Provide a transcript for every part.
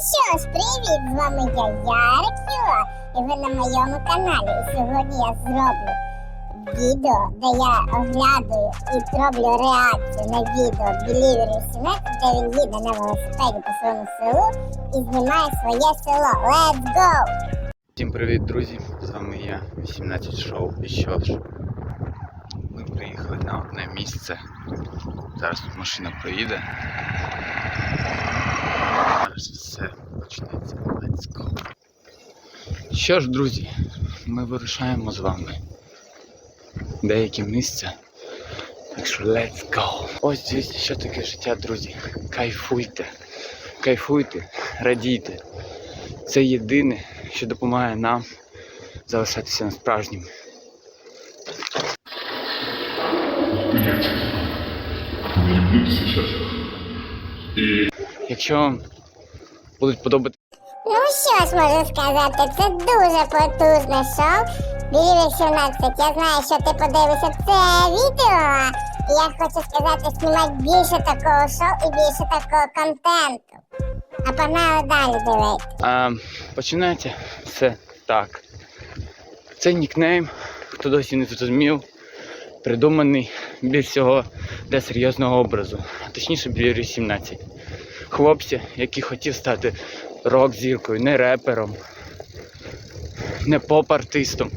що ж, привіт! З вами я Ярик Юла, і ви на моєму каналі. І сьогодні я зроблю відео, де я оглядаю і роблю реакцію на відео Білівері 17, де він їде на велосипеді по своєму селу і знімає своє село. Let's go! Всім привіт, друзі! З вами я, 18 шоу. І що ж, ми приїхали на одне місце. Зараз тут машина проїде. Зараз все почнеться. Let's go. Що ж, друзі, ми вирушаємо з вами. Деякі місця. Так що let's go. Ось дивіться, що таке життя, друзі. Кайфуйте. Кайфуйте, радійте. Це єдине, що допомагає нам залишатися на справжнім. Якщо вам будуть подобати Ну що ж можу сказати, це дуже потужне шоу. Білівер 17, я знаю, що ти подивишся це відео. І я хочу сказати, знімати більше такого шоу і більше такого контенту. А погнали далі дивитися. А, починається все так. Це нікнейм, хто досі не зрозумів, придуманий біля всього для серйозного образу, а точніше біля 17. Хлопця, який хотів стати рок-зіркою, не репером, не поп-артистом,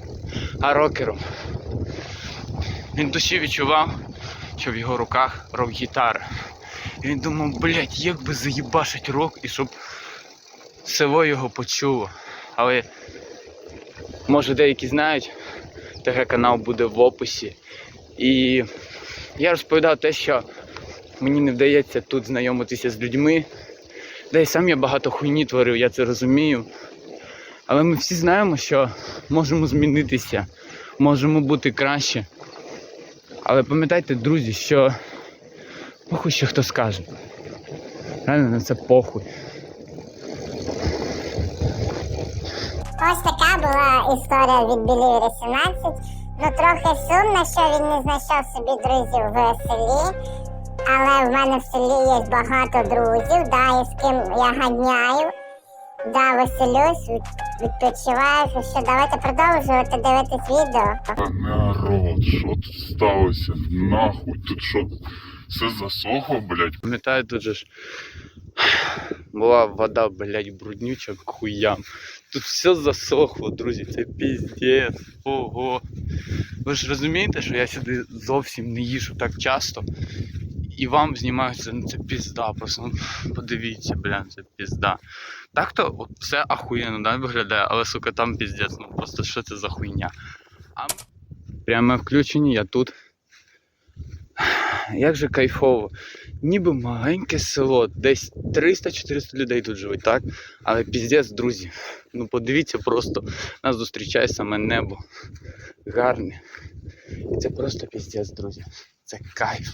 а рокером. Він душі відчував, що в його руках рок-гітара. І він думав, блять, як би заїбашить рок і щоб село його почуло. Але може деякі знають, ТГ канал буде в описі. І я розповідав те, що мені не вдається тут знайомитися з людьми. Де й сам я багато хуйні творив, я це розумію. Але ми всі знаємо, що можемо змінитися, можемо бути краще. Але пам'ятайте, друзі, що похуй, що хто скаже. Реально на це похуй. Ось така була історія від Білівер 17. Ну трохи сумно, що він не знайшов собі друзів в селі. Але в мене в селі є багато друзів, да, і з ким я ганяю. Да, веселюсь, від, відпочиваю. Що давайте продовжувати дивитись відео. народ, що тут сталося? Нахуй, тут що? Все засохло, блядь. Пам'ятаю, тут же ж була вода, блядь, бруднюча к хуям. Тут все засохло, друзі, це піздець. Ого. Ви ж розумієте, що я сюди зовсім не їжу так часто. І вам знімаються ну це пізда. Просто ну, подивіться, бля, це пізда. Так то от все ахуєнно да, виглядає, але сука там піздець, ну просто що це за хуйня. А пряме включення, я тут. Як же кайфово. Ніби маленьке село, десь 300-400 людей тут живуть, так? Але піздець, друзі. Ну подивіться просто, нас зустрічає саме небо. Гарне. І це просто піздець, друзі. Це кайф.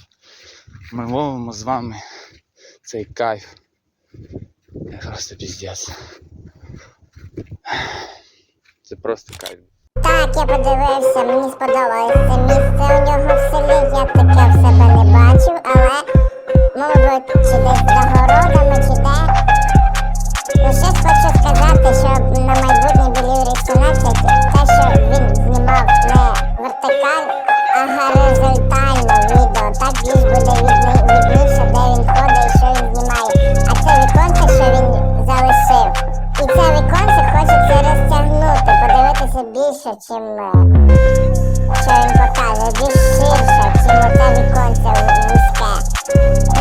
Ми ловимо з вами цей кайф. Це просто піздець. Це просто кайф. Так, я подивився, мені сподобалось це місце у нього в селі. Я таке в більше, чим е, що він покаже, більш ширше, чим оте віконце вузьке.